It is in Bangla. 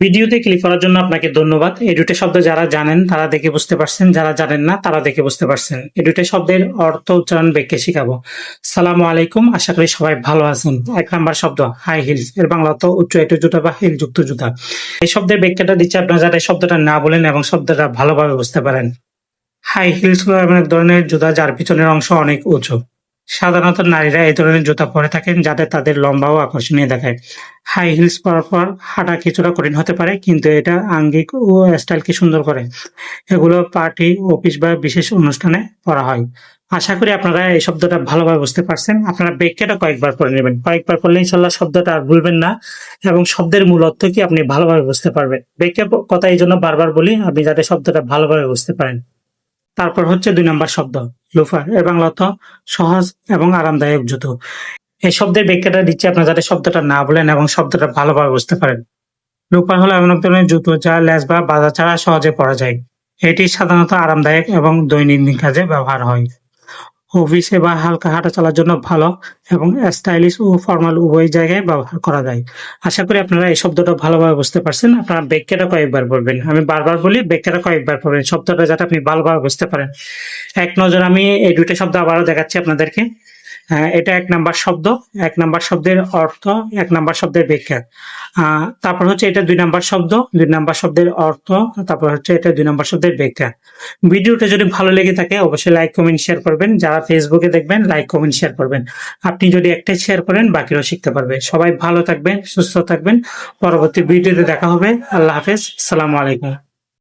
ভিডিওতে ক্লিক করার জন্য আপনাকে ধন্যবাদ। এই দুটো শব্দ যারা জানেন, তারা দেখে বুঝতে পারছেন। যারা জানেন না, তারা দেখে বুঝতে পারছেন। এই দুটো শব্দের অর্থ উচ্চারণ ব্যাখ্যা শিখাবো। সালামু আলাইকুম, আশা করি সবাই ভালো আছেন। এক নাম্বার শব্দ হাই হিলস এর বাংলা অর্থ উচ্চ একটু জুতা বা হিল যুক্ত জুতা। এই শব্দের ব্যাখ্যাটা দিচ্ছে আপনারা যারা এই শব্দটা না বলেন এবং শব্দটা ভালোভাবে বুঝতে পারেন। হাই হিলস হলো এমন এক ধরনের জুতা যার পিছনের অংশ অনেক উঁচু। সাধারণত নারীরা এই ধরনের জুতা পরে থাকেন যাতে তাদের লম্বা ও আকর্ষণীয় দেখায়। হাই হিলস পরার পর হাঁটা কিছুটা কঠিন হতে পারে, কিন্তু এটা আঙ্গিক ও স্টাইলকে সুন্দর করে। এগুলো পার্টি, অফিস বা বিশেষ অনুষ্ঠানে পরা হয়। আশা করি আপনারা এই শব্দটা ভালোভাবে বুঝতে পারছেন। আপনারা ব্যাখ্যাটা কয়েকবার পড়ে নেবেন। কয়েকবার পড়লে ইনশাল্লাহ শব্দটা আর ভুলবেন না এবং শব্দের মূল অর্থ কি আপনি ভালোভাবে বুঝতে পারবেন। ব্যাখ্যা কথা এই জন্য বারবার বলি, আপনি যাতে শব্দটা ভালোভাবে বুঝতে পারেন। তারপর হচ্ছে দুই নম্বর শব্দ, লোফার। এর বাংলা অর্থ সহজ এবং আরামদায়ক জুতো এই শব্দের ব্যাখ্যাটা দিচ্ছে আপনার যাতে শব্দটা না বলেন এবং শব্দটা ভালোভাবে বুঝতে পারেন। লোফার হলো এমন এক ধরনের জুতো যা ল্যাস বা বাজার ছাড়া সহজে পরা যায়। এটি সাধারণত আরামদায়ক এবং দৈনন্দিন কাজে ব্যবহার হয়। অফিসে বা হালকা হাঁটা চলার জন্য ভালো এবং স্টাইলিশ ও ফর্মাল উভয় জায়গায় ব্যবহার করা যায়। আশা করি আপনারা এই শব্দটা ভালোভাবে বুঝতে পারছেন। আপনারা ব্যাখ্যাটা কয়েকবার পড়বেন। আমি বারবার বলি ব্যাখ্যাটা কয়েকবার পড়বেন। শব্দটা যাতে আপনি ভালোভাবে বুঝতে পারেন। এক নজর আমি এই দুইটা শব্দ আবারও দেখাচ্ছি আপনাদেরকে। এটা এক নাম্বার শব্দ, এক নাম্বার শব্দের অর্থ, এক নাম্বার শব্দের ব্যাখ্যা। তারপর হচ্ছে এটা দুই নাম্বার শব্দ, দুই নাম্বার শব্দের অর্থ, তারপর হচ্ছে এটা দুই নাম্বার শব্দের ব্যাখ্যা। ভিডিওটা যদি ভালো লেগে থাকে, অবশ্যই লাইক, কমেন্ট, শেয়ার করবেন। যারা ফেসবুকে দেখবেন, লাইক, কমেন্ট, শেয়ার করবেন। আপনি যদি একটাই শেয়ার করেন, বাকিরাও শিখতে পারবে। সবাই ভালো থাকবেন, সুস্থ থাকবেন। পরবর্তী ভিডিওতে দেখা হবে। আল্লাহ হাফেজ। সালামু আলাইকুম।